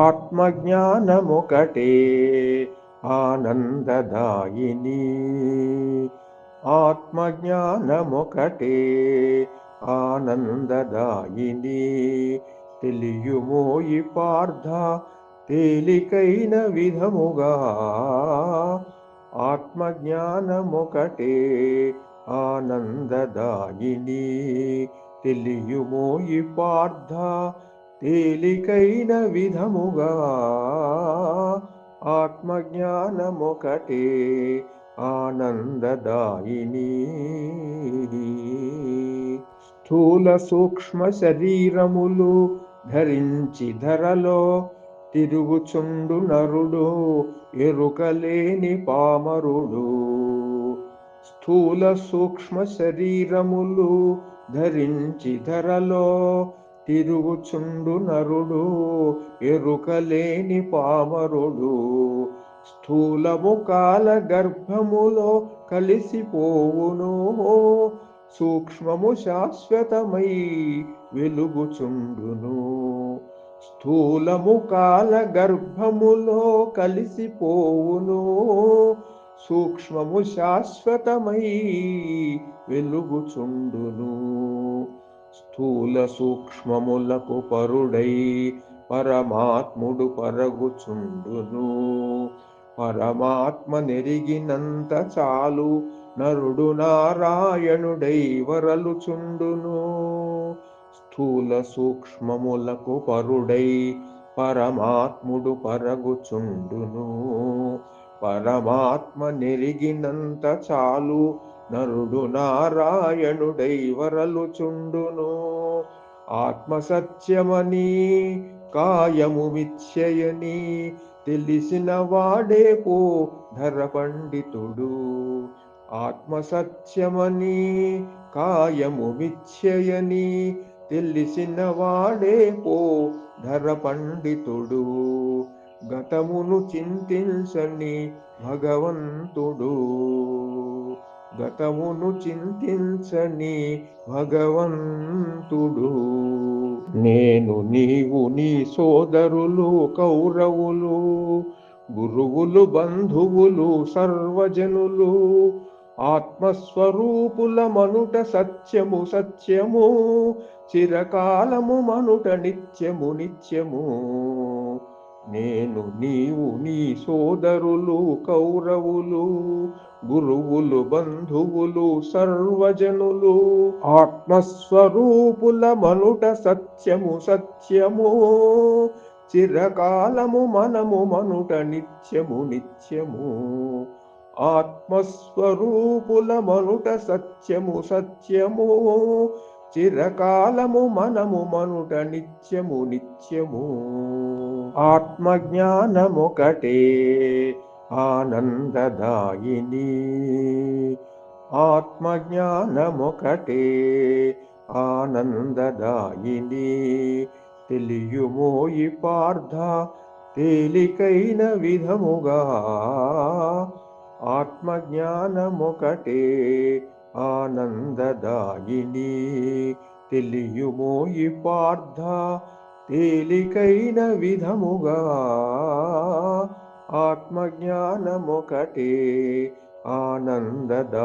ఆత్మజ్ఞానమొకటే ఆనందదాయిని ఆత్మజ్ఞానమొకటే ఆనందదాయిని తెలియుమోయి పార్థ తేలికైన విధముగా ఆత్మజ్ఞానమొకటే ఆనందదాయిని తెలియుమోయి పార్థ తేలికైన విధముగా ఆత్మజ్ఞానమొకటే ఆనందదాయిని. స్థూల సూక్ష్మ శరీరములు ధరించి ధరలో తిరుగుచుండు నరుడు ఎరుకలేని పామరుడు. స్థూల సూక్ష్మ శరీరములు ధరించి ధరలో తిరుగుచుండు నరుడు ఎరుకలేని పామరుడు. స్థూలము కాల గర్భములో కలిసిపోవును. సూక్ష్మము శాశ్వతమై వెలుగుచుండును. స్థూలము కాల గర్భములో కలిసిపోవును. సూక్ష్మము శాశ్వతమై వెలుగుచుండును. స్థూల సూక్ష్మములకు పరుడై పరమాత్ముడు పరగుచుండును. పరమాత్మ నెరిగినంత చాలు నరుడు నారాయణుడై వరలుచుండును. స్థూల సూక్ష్మములకు పరుడై పరమాత్ముడు పరగుచుండును. పరమాత్మ నెరిగినంత చాలు నరుడు నారాయణుడై వరలుచుండును. ఆత్మసత్యమని కాయము మిథ్యయని తెలిసిన వాడే పో ధర పండితుడు ఆత్మ సత్యమని కాయము మిథ్యయని తెలిసిన వాడే పో ధర పండితుడు గతమును చింతించని భగవంతుడు. గతమును చింతించని భగవంతుడు. నేను నీవు నీ సోదరులు కౌరవులు గురువులు బంధువులు సర్వజనులు ఆత్మస్వరూపుల మనుట సత్యము సత్యము చిరకాలము మనుట నిత్యము నిత్యము. నేను నీవు నీ సోదరులు కౌరవులు గురువులు బంధువులు సర్వజనులు ఆత్మస్వరూపుల మనుట సత్యము సత్యము. చిరకాలము మనము మనుట నిత్యము నిత్యము. ఆత్మస్వరూపుల మనుట సత్యము సత్యము. చిరకాలము మనము మనుట నిత్యము నిత్యము. ఆత్మజ్ఞానమొకటే. ఆనందదాయిని. ఆత్మజ్ఞానమొకటే ఆనందదాయిని. తెలియుమోయి పార్థ తేలికైన విధముగా. ఆత్మజ్ఞానమొకటే ఆనందదాయిని. తెలియుమోయి పార్థ తేలికైన విధముగా. ఆత్మజ్ఞానమొకటే ఆనందదాయిని.